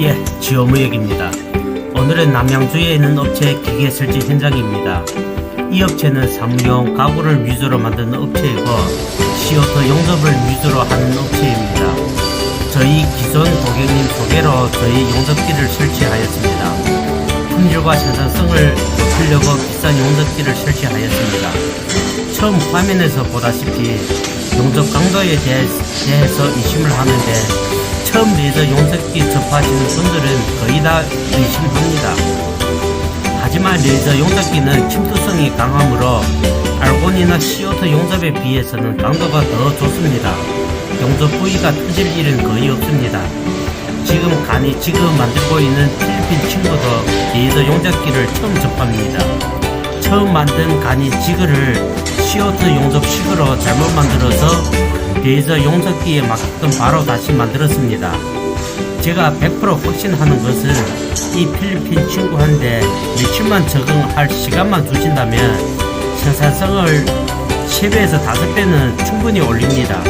예, 지오무역입니다. 오늘은 남양주에 있는 업체 기계 설치 현장입니다. 이 업체는 사무용 가구를 위주로 만드는 업체이고 CO2 용접을 위주로 하는 업체입니다. 저희 기존 고객님 소개로 저희 용접기를 설치하였습니다. 품질과 생산성을 높이려고 비싼 용접기를 설치하였습니다. 처음 화면에서 보다시피 용접 강도에 대해- 대해서 의심을 하는데 처음 레이저 용접기 접하시는 분들은 거의 다 의심합니다. 하지만 레이저 용접기는 침투성이 강하므로 알곤이나 CO2 용접에 비해서는 강도가 더 좋습니다. 용접 부위가 터질 일은 거의 없습니다. 지금 간이 지금 만들고 있는 필리핀 친구도 레이저 용접기를 처음 접합니다. 처음 만든 간이 지그를 CO2 용접식으로 잘못 만들어서 레이저 용접기에 맞게끔 바로 다시 만들었습니다. 제가 100% 확신하는 것은 이 필리핀 친구한테 며칠만 적응할 시간만 주신다면 생산성을 3배에서 5배는 충분히 올립니다.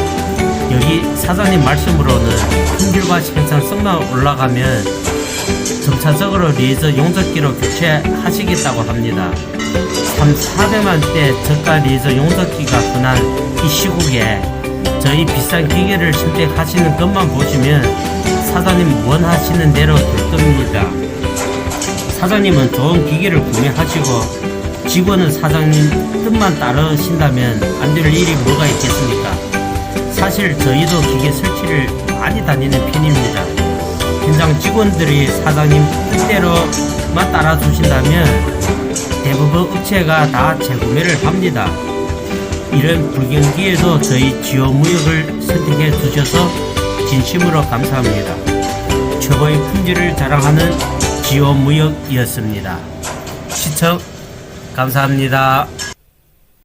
여기 사장님 말씀으로는 품질과 생산성만 올라가면 점차적으로 레이저 용접기로 교체하시겠다고 합니다. 3, 400만 대 저가 레이저 용접기가 흔한 이 시국에 저희 비싼 기계를 선택하시는 것만 보시면 사장님 원하시는 대로 될 겁니다. 사장님은 좋은 기계를 구매하시고 직원은 사장님 뜻만 따르신다면 안 될 일이 뭐가 있겠습니까? 사실 저희도 기계 설치를 많이 다니는 편입니다. 현장 직원들이 사장님 뜻대로만 따라주신다면 대부분 업체가 다 재구매를 합니다. 이런 불경기에도 저희 지원무역을 선택해 주셔서 진심으로 감사합니다. 최고의 품질을 자랑하는 지원무역이었습니다. 시청 감사합니다.